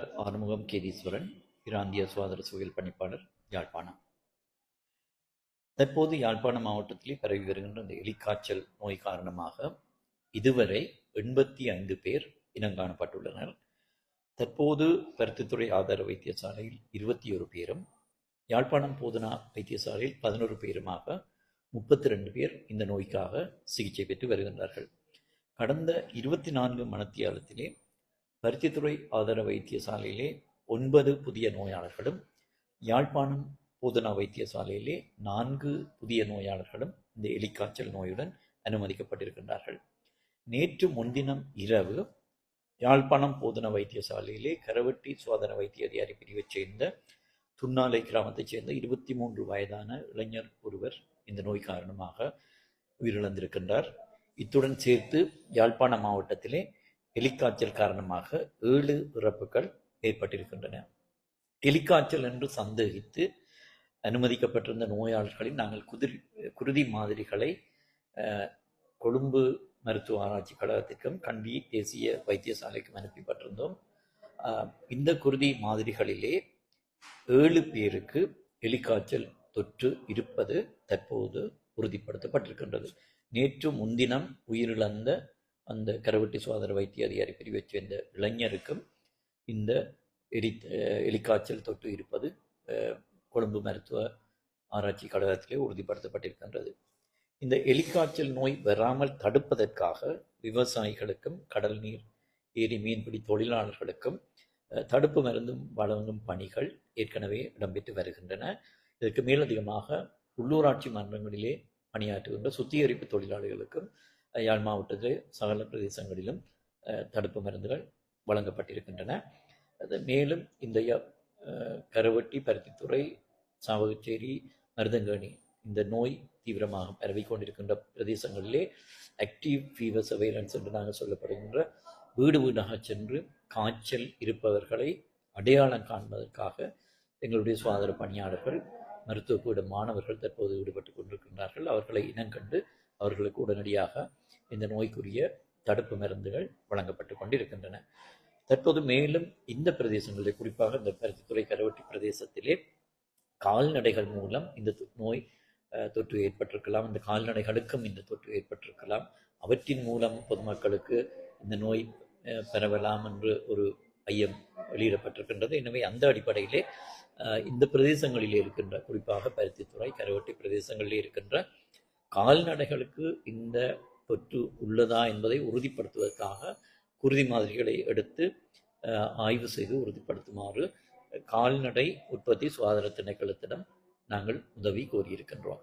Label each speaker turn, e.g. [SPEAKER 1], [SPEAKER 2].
[SPEAKER 1] ஆறுமுகம் கேதீஸ்வரன் பிராந்திய சுகாதார சுவையில் பணிப்பாளர் யாழ்ப்பாணம். தற்போது யாழ்ப்பாண மாவட்டத்திலே பரவி வருகின்ற இந்த எலிக்காய்ச்சல் நோய் காரணமாக இதுவரை எண்பத்தி ஐந்து பேர் இனங்காணப்பட்டுள்ளனர் தற்போது பருத்தித்துறை ஆதார வைத்தியசாலையில் இருபத்தி ஒரு பேரும் யாழ்ப்பாணம் போதனா வைத்தியசாலையில் பதினோரு பேருமாக முப்பத்தி ரெண்டு பேர் இந்த நோய்க்காக சிகிச்சை பெற்று வருகின்றார்கள். கடந்த இருபத்தி நான்கு மணத்தியாலத்திலே பருத்தித்துறை ஆதார வைத்தியசாலையிலே ஒன்பது புதிய நோயாளர்களும் யாழ்ப்பாணம் போதனா வைத்தியசாலையிலே நான்கு புதிய நோயாளர்களும் இந்த எலிக்காய்ச்சல் நோயுடன் அனுமதிக்கப்பட்டிருக்கின்றார்கள். நேற்று முன்தினம் இரவு யாழ்ப்பாணம் போதனா வைத்தியசாலையிலே கரவட்டி சுவாதன வைத்திய அதிகாரி பிரிவைச் சேர்ந்த துன்னாலை கிராமத்தைச் சேர்ந்த இருபத்தி மூன்று வயதான இளைஞர் ஒருவர் இந்த நோய் காரணமாக உயிரிழந்திருக்கின்றார். இத்துடன் சேர்த்து யாழ்ப்பாண மாவட்டத்திலே எலிக்காய்ச்சல் காரணமாக ஏழு இறப்புகள் ஏற்பட்டிருக்கின்றன. எலிக்காய்ச்சல் என்று சந்தேகித்து அனுமதிக்கப்பட்டிருந்த நோயாளர்களில் நாங்கள் குதிர் குருதி மாதிரிகளை கொழும்பு மருத்துவ ஆராய்ச்சி கழகத்திற்கும் கண்டி தேசிய வைத்தியசாலைக்கும் அனுப்பிப்பட்டிருந்தோம். இந்த குருதி மாதிரிகளிலே ஏழு பேருக்கு எலிக்காய்ச்சல் தொற்று இருப்பது தற்போது உறுதிப்படுத்தப்பட்டிருக்கின்றது. நேற்று முன்தினம் உயிரிழந்த அந்த கரவெட்டி சுகாதார வைத்திய அதிகாரி பிரிவைச் சேர்ந்த இளைஞருக்கும் இந்த எலி எலிக்காய்ச்சல் தொற்று இருப்பது கொழும்பு மருத்துவ ஆராய்ச்சி கழகத்திலே உறுதிப்படுத்தப்பட்டிருக்கின்றது. இந்த எலிக்காய்ச்சல் நோய் வராமல் தடுப்பதற்காக விவசாயிகளுக்கும் கடல் நீர் ஏரி மீன்பிடி தொழிலாளர்களுக்கும் தடுப்பு மருந்தும் வழங்கும் பணிகள் ஏற்கனவே இடம்பெற்று வருகின்றன. இதற்கு மேலதிகமாக உள்ளூராட்சி மன்றங்களிலே பணியாற்றுகின்ற சுத்திகரிப்பு தொழிலாளிகளுக்கும் யாழ் மாவட்டத்தில் சகல பிரதேசங்களிலும் தடுப்பு மருந்துகள் வழங்கப்பட்டிருக்கின்றன. அது மேலும் இந்த கருவட்டி பருத்தித்துறை சாவகச்சேரி மருதங்கேணி இந்த நோய் தீவிரமாக பரவிக் கொண்டிருக்கின்ற பிரதேசங்களிலே ஆக்டிவ் ஃபீவர் சர்வேலன்ஸ் என்று நாங்கள் சொல்லப்படுகின்ற வீடு வீடாக சென்று காய்ச்சல் இருப்பவர்களை அடையாளம் காண்பதற்காக எங்களுடைய சுகாதார பணியாளர்கள் மருத்துவ கூட மாணவர்கள் தற்போது ஈடுபட்டு கொண்டிருக்கின்றார்கள். அவர்களை இனங்கண்டு அவர்களுக்கு உடனடியாக இந்த நோய்க்குரிய தடுப்பு மருந்துகள் வழங்கப்பட்டு கொண்டிருக்கின்றன. தற்போது மேலும் இந்த பிரதேசங்களில் குறிப்பாக இந்த பருத்தித்துறை கரவட்டி பிரதேசத்திலே கால்நடைகள் மூலம் இந்த நோய் தொற்று ஏற்பட்டிருக்கலாம் இந்த கால்நடைகளுக்கும் இந்த தொற்று ஏற்பட்டிருக்கலாம். அவற்றின் மூலம் பொதுமக்களுக்கு இந்த நோய் பரவலாம் என்று ஒரு ஐயம் வெளியிடப்பட்டிருக்கின்றது. எனவே அந்த அடிப்படையிலே இந்த பிரதேசங்களிலே இருக்கின்ற குறிப்பாக பருத்தித்துறை கரவட்டி பிரதேசங்களிலே இருக்கின்ற கால்நடைகளுக்கு இந்த தொற்று உள்ளதா என்பதை உறுதிப்படுத்துவதற்காக குருதி மாதிரிகளை எடுத்து ஆய்வு செய்து உறுதிப்படுத்துமாறு கால்நடை உற்பத்தி சுகாதார திணைக்களத்திடம் நாங்கள் உதவி கோரியிருக்கின்றோம்.